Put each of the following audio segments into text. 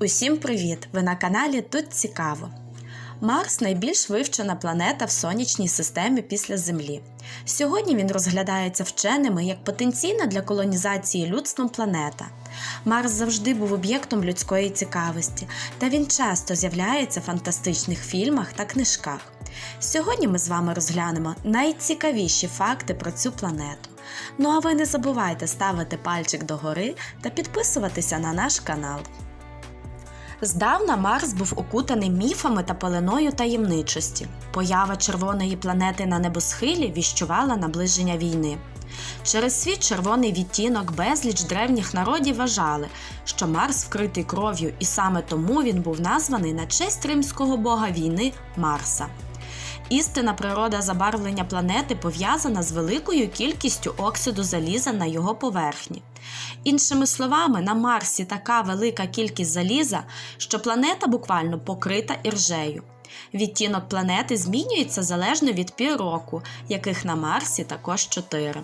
Усім привіт! Ви на каналі Тут Цікаво. Марс найбільш вивчена планета в сонячній системі після Землі. Сьогодні він розглядається вченими як потенційна для колонізації людством планета. Марс завжди був об'єктом людської цікавості, та він часто з'являється в фантастичних фільмах та книжках. Сьогодні ми з вами розглянемо найцікавіші факти про цю планету. Ну а ви не забувайте ставити пальчик догори та підписуватися на наш канал. Здавна Марс був окутаний міфами та пеленою таємничості. Поява червоної планети на небосхилі віщувала наближення війни. Через свій червоний відтінок безліч древніх народів вважали, що Марс вкритий кров'ю, і саме тому він був названий на честь римського бога війни Марса. Істинна природа забарвлення планети пов'язана з великою кількістю оксиду заліза на його поверхні. Іншими словами, на Марсі така велика кількість заліза, що планета буквально покрита іржею. Відтінок планети змінюється залежно від пір року, яких на Марсі також чотири.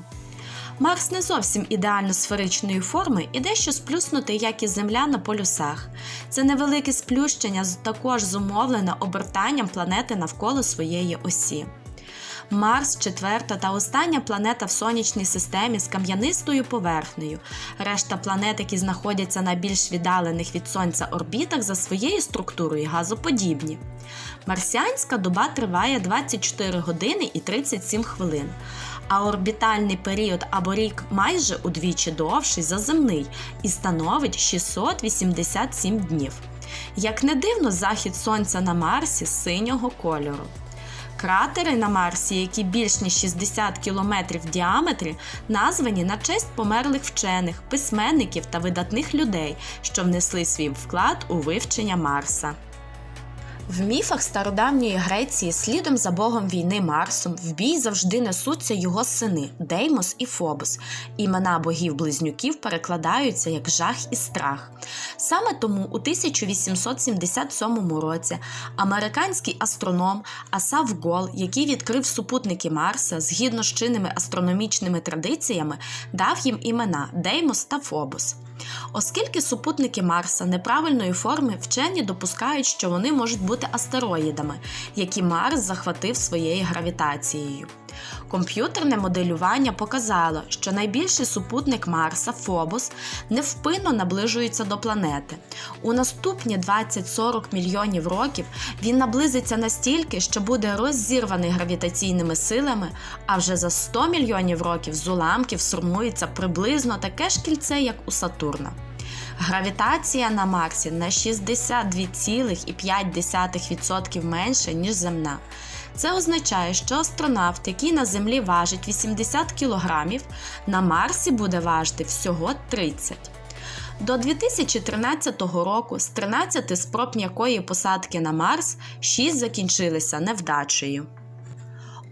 Марс не зовсім ідеально сферичної форми і дещо сплюснутий, як і Земля на полюсах. Це невелике сплющення також зумовлене обертанням планети навколо своєї осі. Марс четверта та остання планета в сонячній системі з кам'янистою поверхнею. Решта планет, які знаходяться на більш віддалених від Сонця орбітах, за своєю структурою газоподібні. Марсіанська доба триває 24 години і 37 хвилин, а орбітальний період або рік майже удвічі довший за земний і становить 687 днів. Як не дивно, захід сонця на Марсі синього кольору. Кратери на Марсі, які більш ніж 60 кілометрів в діаметрі, названі на честь померлих вчених, письменників та видатних людей, що внесли свій вклад у вивчення Марса. В міфах стародавньої Греції слідом за богом війни Марсом в бій завжди несуться його сини Деймос і Фобос. Імена богів-близнюків перекладаються як жах і страх. Саме тому у 1877 році американський астроном Асав Гол, який відкрив супутники Марса згідно з чинними астрономічними традиціями, дав їм імена Деймос та Фобос. Оскільки супутники Марса неправильної форми, вчені допускають, що вони можуть бути астероїдами, які Марс захватив своєю гравітацією. Комп'ютерне моделювання показало, що найбільший супутник Марса Фобос невпинно наближується до планети. У наступні 20-40 мільйонів років він наблизиться настільки, що буде роззірваний гравітаційними силами, а вже за 100 мільйонів років з уламків сформується приблизно таке ж кільце, як у Сатурна. Гравітація на Марсі на 62,5% менше, ніж земна. Це означає, що астронавт, який на Землі важить 80 кг, на Марсі буде важити всього 30 до 2013 року з 13 спроб м'якої посадки на Марс 6 закінчилися невдачею.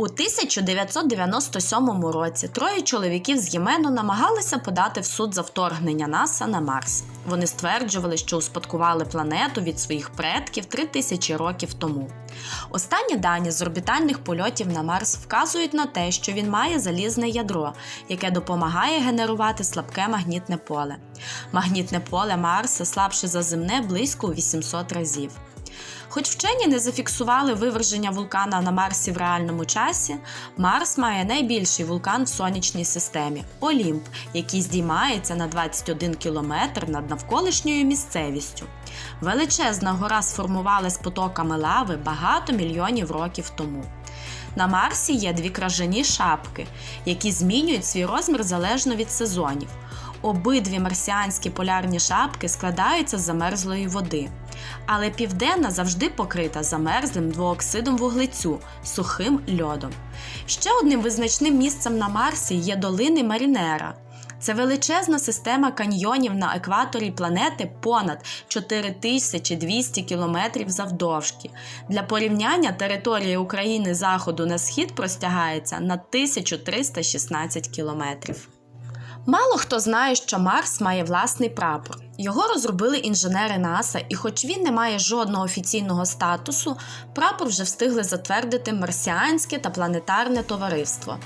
У 1997 році троє чоловіків з Ємену намагалися подати в суд за вторгнення НАСА на Марс. Вони стверджували, що успадкували планету від своїх предків 3000 років тому. Останні дані з орбітальних польотів на Марс вказують на те, що він має залізне ядро, яке допомагає генерувати слабке магнітне поле. Магнітне поле Марса слабше за земне близько у 800 разів. Хоч вчені не зафіксували виверження вулкана на Марсі в реальному часі, Марс має найбільший вулкан в сонячній системі Олімп, який здіймається на 21 кілометр над навколишньою місцевістю. Величезна гора сформувалась потоками лави багато мільйонів років тому. На Марсі є дві кражані шапки, які змінюють свій розмір залежно від сезонів. Обидві марсіанські полярні шапки складаються з замерзлої води. Але південна завжди покрита замерзлим двооксидом вуглецю, сухим льодом. Ще одним визначним місцем на Марсі є долини Марінера. Це величезна система каньйонів на екваторі планети понад 4200 кілометрів завдовжки. Для порівняння територія України заходу на схід простягається на 1316 кілометрів. Мало хто знає, що Марс має власний прапор. Його розробили інженери НАСА, і хоч він не має жодного офіційного статусу, прапор вже встигли затвердити марсіанське та планетарне товариство.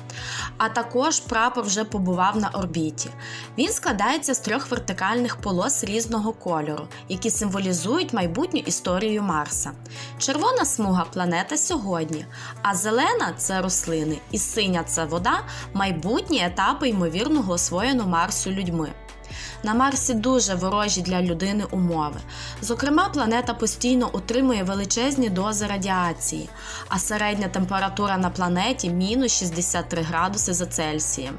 А також прапор вже побував на орбіті. Він складається з трьох вертикальних полос різного кольору, які символізують майбутню історію Марса. Червона смуга планета сьогодні, а зелена це рослини, і синя це вода, майбутні етапи ймовірного освоєно Марсу людьми. На Марсі дуже ворожі для людини умови. Зокрема, планета постійно отримує величезні дози радіації, а середня температура на планеті мінус 63 градуси за Цельсієм.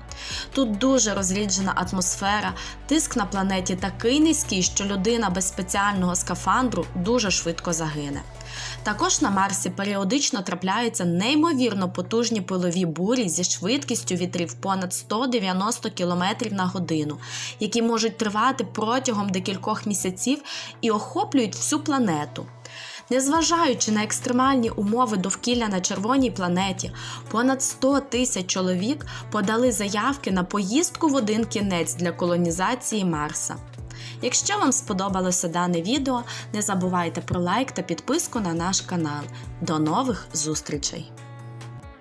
Тут дуже розріджена атмосфера, тиск на планеті такий низький, що людина без спеціального скафандру дуже швидко загине. Також на Марсі періодично трапляються неймовірно потужні пилові бурі зі швидкістю вітрів понад 190 км на годину, які можуть тривати протягом декількох місяців і охоплюють всю планету. Незважаючи на екстремальні умови довкілля на червоній планеті, понад 100 тисяч чоловік подали заявки на поїздку в один кінець для колонізації Марса. Якщо вам сподобалося дане відео, не забувайте про лайк та підписку на наш канал. До нових зустрічей!